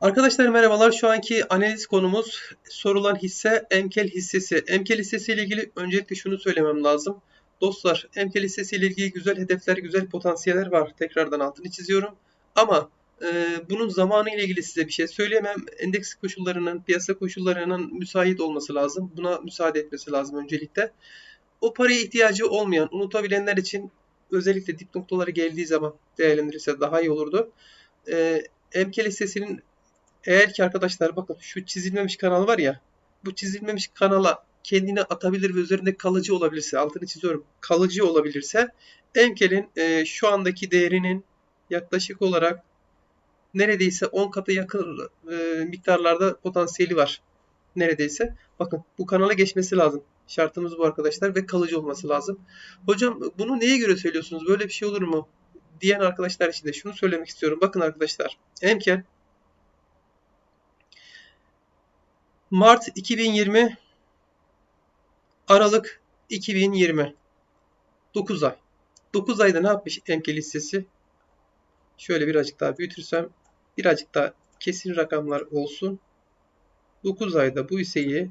Arkadaşlar merhabalar. Şu anki analiz konumuz sorulan hisse Emkel hissesi. Emkel hissesi ile ilgili öncelikle şunu söylemem lazım. Dostlar Emkel hissesi ile ilgili güzel hedefler, güzel potansiyeller var. Tekrardan altını çiziyorum. Ama e, bunun zamanı ile ilgili size bir şey söyleyemem. Endeks koşullarının, piyasa koşullarının müsait olması lazım. Buna müsaade etmesi lazım öncelikle. O paraya ihtiyacı olmayan, unutabilenler için özellikle dip noktaları geldiği zaman değerlendirirse daha iyi olurdu. E, Emkel hissesinin eğer ki arkadaşlar bakın şu çizilmemiş kanal var ya bu çizilmemiş kanala kendini atabilir ve üzerinde kalıcı olabilirse altını çiziyorum kalıcı olabilirse Emkel'in e, şu andaki değerinin yaklaşık olarak neredeyse 10 katı yakın e, miktarlarda potansiyeli var. Neredeyse. Bakın bu kanala geçmesi lazım. Şartımız bu arkadaşlar ve kalıcı olması lazım. Hocam bunu neye göre söylüyorsunuz? Böyle bir şey olur mu? Diyen arkadaşlar için de şunu söylemek istiyorum. Bakın arkadaşlar. Emkel Mart 2020 Aralık 2020 9 ay. 9 ayda ne yapmış emkel listesi? Şöyle birazcık daha büyütürsem birazcık daha kesin rakamlar olsun. 9 ayda bu hisseyi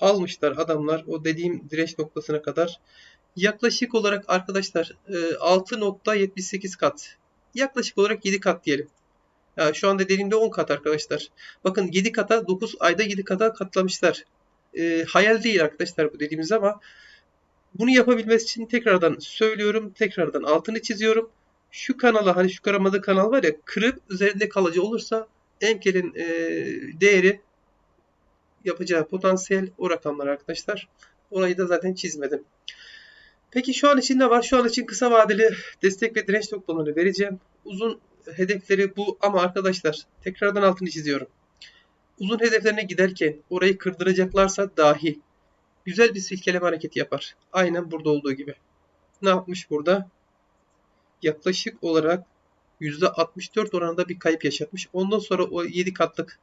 almışlar adamlar o dediğim direnç noktasına kadar. Yaklaşık olarak arkadaşlar 6.78 e, kat. Yaklaşık olarak 7 kat diyelim. Yani şu anda dediğimde 10 kat arkadaşlar. Bakın 7 kata 9 ayda 7 kata katlamışlar. E, hayal değil arkadaşlar bu dediğimiz ama bunu yapabilmesi için tekrardan söylüyorum. Tekrardan altını çiziyorum. Şu kanala hani şu karamadı kanal var ya kırıp üzerinde kalıcı olursa Emkel'in e, değeri yapacağı potansiyel o rakamlar arkadaşlar. Orayı da zaten çizmedim. Peki şu an için ne var? Şu an için kısa vadeli destek ve direnç noktalarını vereceğim. Uzun hedefleri bu ama arkadaşlar tekrardan altını çiziyorum. Uzun hedeflerine giderken orayı kırdıracaklarsa dahi güzel bir silkeleme hareketi yapar. Aynen burada olduğu gibi. Ne yapmış burada? Yaklaşık olarak %64 oranında bir kayıp yaşatmış. Ondan sonra o 7 katlık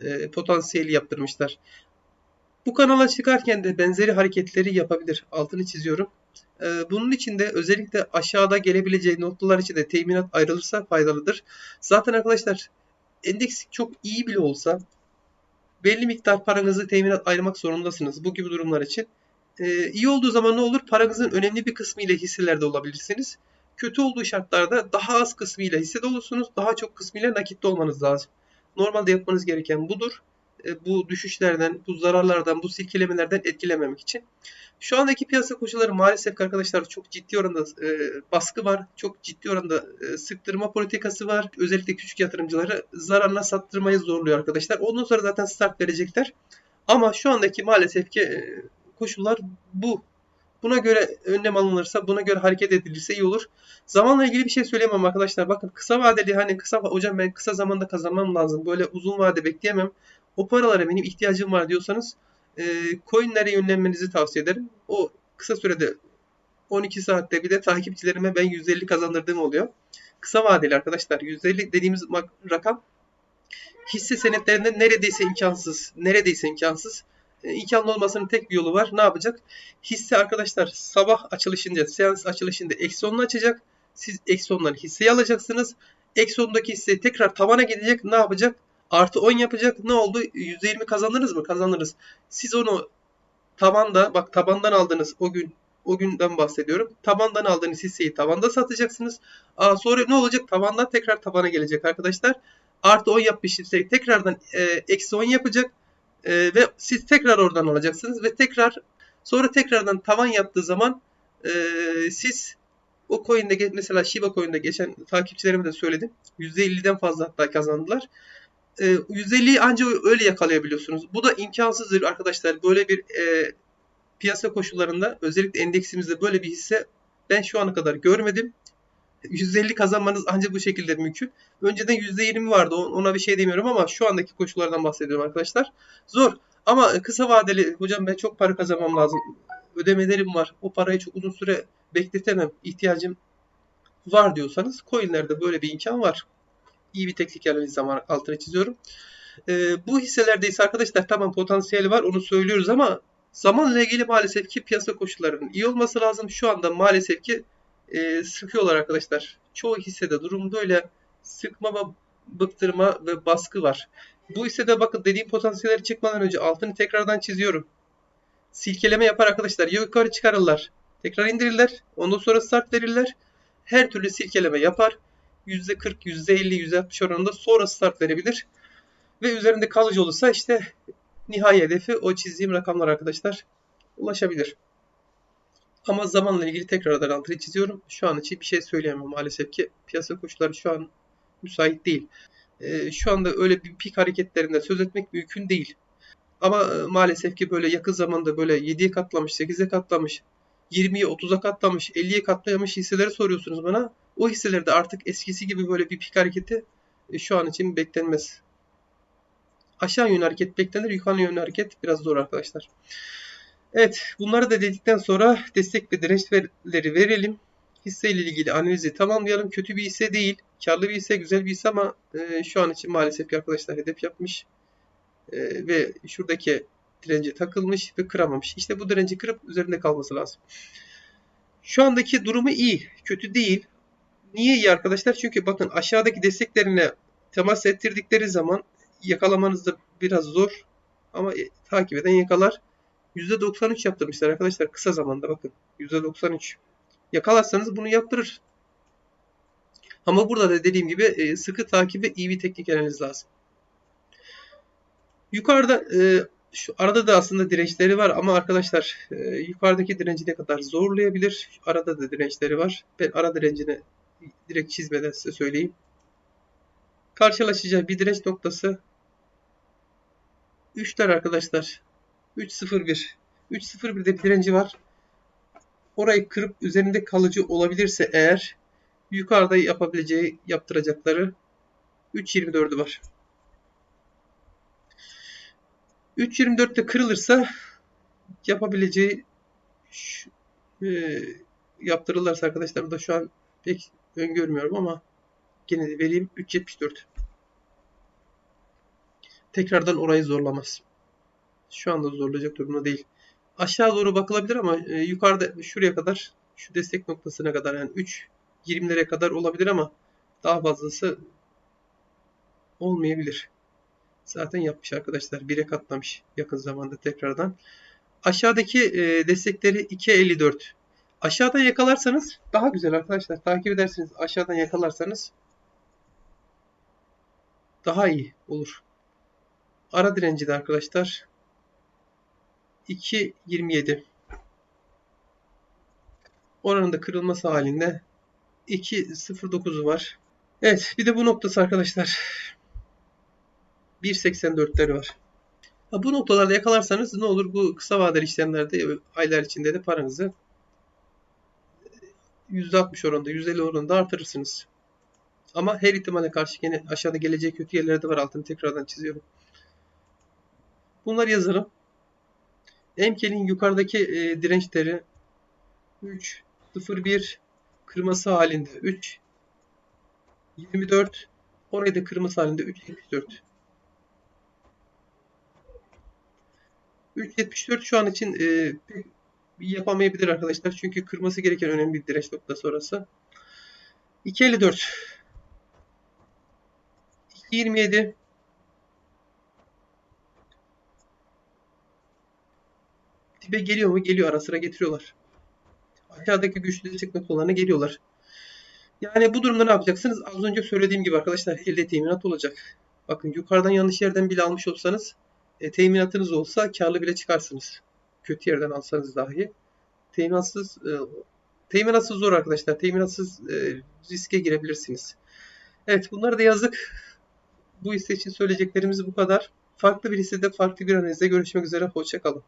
e, potansiyeli yaptırmışlar. Bu kanala çıkarken de benzeri hareketleri yapabilir. Altını çiziyorum. Ee, bunun için de özellikle aşağıda gelebileceği noktalar için de teminat ayrılırsa faydalıdır. Zaten arkadaşlar endeks çok iyi bile olsa belli miktar paranızı teminat ayırmak zorundasınız bu gibi durumlar için. Ee, iyi olduğu zaman ne olur? Paranızın önemli bir kısmı ile hisselerde olabilirsiniz. Kötü olduğu şartlarda daha az kısmıyla hissede olursunuz. Daha çok kısmıyla nakitte olmanız lazım. Normalde yapmanız gereken budur. E, bu düşüşlerden, bu zararlardan, bu silkelemelerden etkilememek için. Şu andaki piyasa koşulları maalesef arkadaşlar çok ciddi oranda e, baskı var. Çok ciddi oranda e, sıktırma politikası var. Özellikle küçük yatırımcıları zararına sattırmayı zorluyor arkadaşlar. Ondan sonra zaten start verecekler. Ama şu andaki maalesef ki e, koşullar bu. Buna göre önlem alınırsa, buna göre hareket edilirse iyi olur. Zamanla ilgili bir şey söyleyemem arkadaşlar. Bakın kısa vadeli hani kısa hocam ben kısa zamanda kazanmam lazım. Böyle uzun vade bekleyemem o paralara benim ihtiyacım var diyorsanız e, coinlere yönlenmenizi tavsiye ederim. O kısa sürede 12 saatte bir de takipçilerime ben %50 kazandırdığım oluyor. Kısa vadeli arkadaşlar %50 dediğimiz rakam hisse senetlerinde neredeyse imkansız. Neredeyse imkansız. E, imkanlı olmasının tek bir yolu var. Ne yapacak? Hisse arkadaşlar sabah açılışında, seans açılışında eksi 10'unu açacak. Siz eksi 10'dan hisseyi alacaksınız. Eksi 10'daki hisse tekrar tavana gidecek. Ne yapacak? Artı 10 yapacak. Ne oldu? %20 kazanırız mı? Kazanırız. Siz onu tabanda bak tabandan aldınız o gün o günden bahsediyorum. Tabandan aldığınız hisseyi tabanda satacaksınız. Aa, sonra ne olacak? Tabandan tekrar tabana gelecek arkadaşlar. Artı 10 yapmış hisseyi tekrardan e, eksi 10 yapacak. E, ve siz tekrar oradan alacaksınız. Ve tekrar sonra tekrardan tavan yaptığı zaman e, siz o coin'de mesela Shiba coin'de geçen takipçilerime de söyledim. %50'den fazla hatta kazandılar e, 150'yi ancak öyle yakalayabiliyorsunuz. Bu da imkansızdır arkadaşlar. Böyle bir e, piyasa koşullarında özellikle endeksimizde böyle bir hisse ben şu ana kadar görmedim. 150 kazanmanız ancak bu şekilde mümkün. Önceden %20 vardı ona bir şey demiyorum ama şu andaki koşullardan bahsediyorum arkadaşlar. Zor ama kısa vadeli hocam ben çok para kazanmam lazım. Ödemelerim var. O parayı çok uzun süre bekletemem. İhtiyacım var diyorsanız coinlerde böyle bir imkan var iyi bir teknik analiz zaman altına çiziyorum. E, bu hisselerde ise arkadaşlar tamam potansiyeli var onu söylüyoruz ama zamanla ilgili maalesef ki piyasa koşullarının iyi olması lazım. Şu anda maalesef ki e, sıkıyorlar arkadaşlar. Çoğu hissede durum böyle sıkma bıktırma ve baskı var. Bu hissede bakın dediğim potansiyelleri çıkmadan önce altını tekrardan çiziyorum. Silkeleme yapar arkadaşlar. Yukarı çıkarırlar. Tekrar indirirler. Ondan sonra start verirler. Her türlü silkeleme yapar. %40, %50, %60 oranında sonra start verebilir. Ve üzerinde kalıcı olursa işte nihai hedefi o çizdiğim rakamlar arkadaşlar ulaşabilir. Ama zamanla ilgili tekrardan altını çiziyorum. Şu an için bir şey söyleyemem maalesef ki. Piyasa koşulları şu an müsait değil. Ee, şu anda öyle bir pik hareketlerinde söz etmek mümkün değil. Ama e, maalesef ki böyle yakın zamanda böyle 7'ye katlamış, 8'e katlamış, 20'ye 30'a katlamış, 50'ye katlamış hisseleri soruyorsunuz bana. O hisselerde artık eskisi gibi böyle bir pik hareketi e, şu an için beklenmez. Aşağı yönlü hareket beklenir, yukarı yönlü hareket biraz zor arkadaşlar. Evet, bunları da dedikten sonra destek ve dirençleri verelim. Hisse ile ilgili analizi tamamlayalım. Kötü bir hisse değil, karlı bir hisse, güzel bir hisse ama e, şu an için maalesef ki arkadaşlar hedef yapmış e, ve şuradaki dirence takılmış ve kıramamış. İşte bu direnci kırıp üzerinde kalması lazım. Şu andaki durumu iyi, kötü değil. Niye iyi arkadaşlar? Çünkü bakın aşağıdaki desteklerine temas ettirdikleri zaman yakalamanız da biraz zor ama e, takip eden yakalar. %93 yaptırmışlar arkadaşlar kısa zamanda bakın. %93. Yakalarsanız bunu yaptırır. Ama burada da dediğim gibi e, sıkı takip ve iyi bir teknik analiz lazım. Yukarıda e, şu arada da aslında dirençleri var ama arkadaşlar e, yukarıdaki direnci ne kadar zorlayabilir? Arada da dirençleri var. Ben ara direncini direkt çizmeden size söyleyeyim. Karşılaşacağı bir direnç noktası 3'ler arkadaşlar. 3.01. 3.01'de bir direnci var. Orayı kırıp üzerinde kalıcı olabilirse eğer yukarıda yapabileceği yaptıracakları 3.24'ü var. 3.24'te kırılırsa yapabileceği şu, e, yaptırırlarsa arkadaşlar da şu an pek öngörmüyorum ama gene de vereyim 3.74. Tekrardan orayı zorlamaz. Şu anda zorlayacak durumda değil. Aşağı doğru bakılabilir ama e, yukarıda şuraya kadar şu destek noktasına kadar yani 3 20'lere kadar olabilir ama daha fazlası olmayabilir. Zaten yapmış arkadaşlar. 1'e katlamış yakın zamanda tekrardan. Aşağıdaki e, destekleri 2.54. Aşağıdan yakalarsanız daha güzel arkadaşlar. Takip edersiniz. Aşağıdan yakalarsanız daha iyi olur. Ara direnci de arkadaşlar 2.27. Oranın da kırılması halinde 2.09'u var. Evet bir de bu noktası arkadaşlar. 1.84'leri var. Ha, bu noktalarda yakalarsanız ne olur? Bu kısa vadeli işlemlerde aylar içinde de paranızı %60 oranında, %50 oranında artırırsınız. Ama her ihtimale karşı yine aşağıda geleceği kötü yerlerde de var. Altını tekrardan çiziyorum. Bunları yazalım. Emkel'in yukarıdaki e, dirençleri 3, 0, 1 kırması halinde 3, 24 orayı da kırması halinde 3, 74. 3.74 şu an için e, yapamayabilir arkadaşlar. Çünkü kırması gereken önemli bir direnç noktası orası. 2.54 2.27 Dibe geliyor mu? Geliyor. Ara sıra getiriyorlar. Aşağıdaki güçlü destek noktalarına geliyorlar. Yani bu durumda ne yapacaksınız? Az önce söylediğim gibi arkadaşlar elde teminat olacak. Bakın yukarıdan yanlış yerden bile almış olsanız e, teminatınız olsa karlı bile çıkarsınız. Kötü yerden alsanız dahi. Teminatsız e, teminatsız zor arkadaşlar. Teminatsız e, riske girebilirsiniz. Evet bunları da yazdık. Bu hisse için söyleyeceklerimiz bu kadar. Farklı bir hissede farklı bir analizde görüşmek üzere. Hoşçakalın.